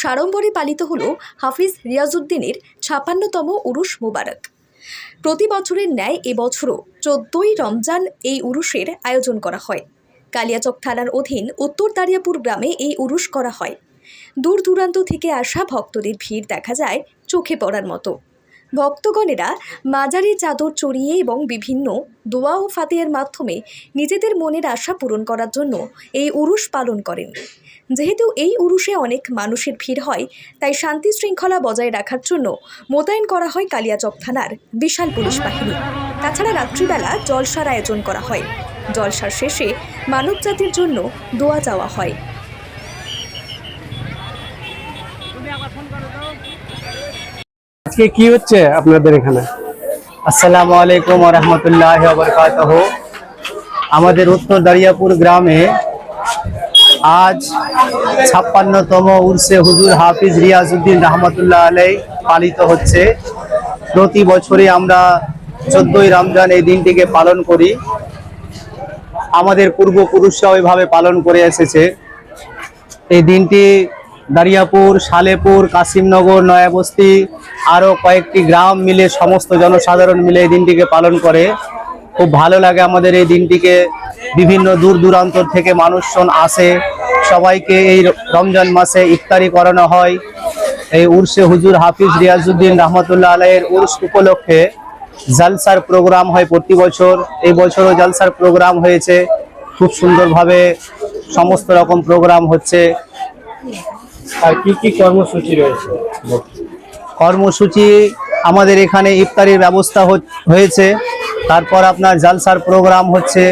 সাড়ম্বরে পালিত হল হাফিজ রিয়াজুদ্দিনের ছাপান্নতম উরুশ মুবারক। প্রতি বছরের ন্যায় এবছরও চোদ্দই রমজান এই উরুশের আয়োজন করা হয়। কালিয়াচক থানার অধীন উত্তর দারিয়াপুর গ্রামে এই উরুশ করা হয়। দূর দূরান্ত থেকে আসা ভক্তদের ভিড় দেখা যায় চোখে পড়ার মতো। ভক্তগণেরা মাজারি চাদর চড়িয়ে এবং বিভিন্ন দোয়া ও ফাতেহার মাধ্যমে নিজেদের মনের আশা পূরণ করার জন্য এই উরুশ পালন করেন। যেহেতু এই উরুশে অনেক মানুষের ভিড় হয়, তাই শান্তি শৃঙ্খলা বজায় রাখার জন্য মোতায়েন করা হয় কালিয়াচক থানার বিশাল পুলিশ বাহিনী। তাছাড়া রাত্রিবেলা জলসার আয়োজন করা হয়। জলসার শেষে মানবজাতির জন্য দোয়া চাওয়া হয়। আজকে কি হচ্ছে আপনাদের এখানে? আসসালামু আলাইকুম রহমতুল্লাহ বরকাতহ। আমাদের উত্তর দারিয়াপুর গ্রামে আজ ছাপ্পান্নতম উর্সে হুজুর হাফিজ রিয়াজউদ্দিন রহমতুল্লাহ আলাই পালিত হচ্ছে। প্রতি বছরই আমরা চোদ্দই রমজান এই দিনটিকে পালন করি। আমাদের পূর্বপুরুষরা ওইভাবে পালন করে এসেছে। এই দিনটি দারিয়াপুর সালেপুর কাসিমনগর নয়াবস্তি আরও কয়েকটি গ্রাম মিলে সমস্ত জনসাধারণ মিলে এই দিনটিকে পালন করে। খুব ভালো লাগে আমাদের এই দিনটিকে। বিভিন্ন দূর দূরান্ত থেকে মানুষজন আসে। সবাইকে এই রমজান মাসে ইফতারি করানো হয়। এই উর্সে হুজুর হাফিজ রিয়াজুদ্দিন রহমতুল্লাহ আলাইয়ের উর্স উপলক্ষে জালসার প্রোগ্রাম হয় প্রতি বছর। এই বছরও জালসার প্রোগ্রাম হয়েছে। খুব সুন্দরভাবে সমস্ত রকম প্রোগ্রাম হচ্ছে। আর কি কি কর্মসূচি রয়েছে? কর্মসূচি আমাদের এখানে ইফতারির ব্যবস্থা হয়েছে। তারপর আপনার জালসার প্রোগ্রাম হচ্ছে।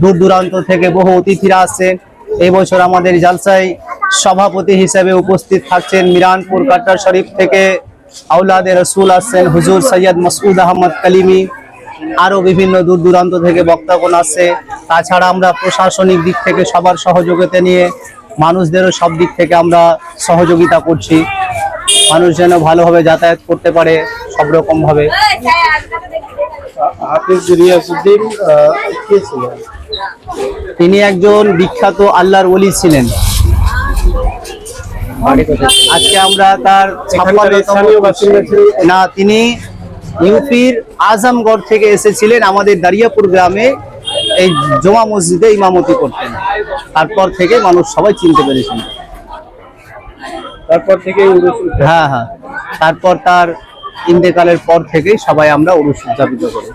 দূর দূরান্ত থেকে বহু অতিথিরা আসছেন। এই বছর আমাদের জালসায় সভাপতি হিসেবে উপস্থিত থাকছেন মিরানপুর কাটার শরীফ থেকে আউলাদে রসুল আসছেন হুজুর সৈয়দ মসউদ আহমদ কালিমি। আরও বিভিন্ন দূর দূরান্ত থেকে বক্তাগণ আসছে। তাছাড়া আমরা প্রশাসনিক দিক থেকে সবার সহযোগিতা নিয়ে মানুষদেরও সব দিক থেকে আমরা সহযোগিতা করছি। মানুষ যেন ভালোভাবে যাতায়াত করতে পারে সব রকম ভাবে। তিনি একজন বিখ্যাত আল্লাহর ওলি ছিলেন। আজকে আমরা তার? না তিনি ইউপির আজমগড় থেকে এসেছিলেন আমাদের দারিয়াপুর গ্রামে। এই জমা মসজিদে ইমামতি করতেন। তারপর থেকে মানুষ সবাই চিনতে পেরেছেন। তারপর থেকে হ্যাঁ হ্যাঁ। তারপর তার ইন্তেকালের পর থেকেই সবাই আমরা উরুস উদযাপিত করি।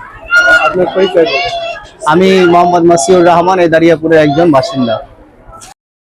আমি মোহাম্মদ মাসিউর রহমান এই দারিয়াপুরের একজন বাসিন্দা।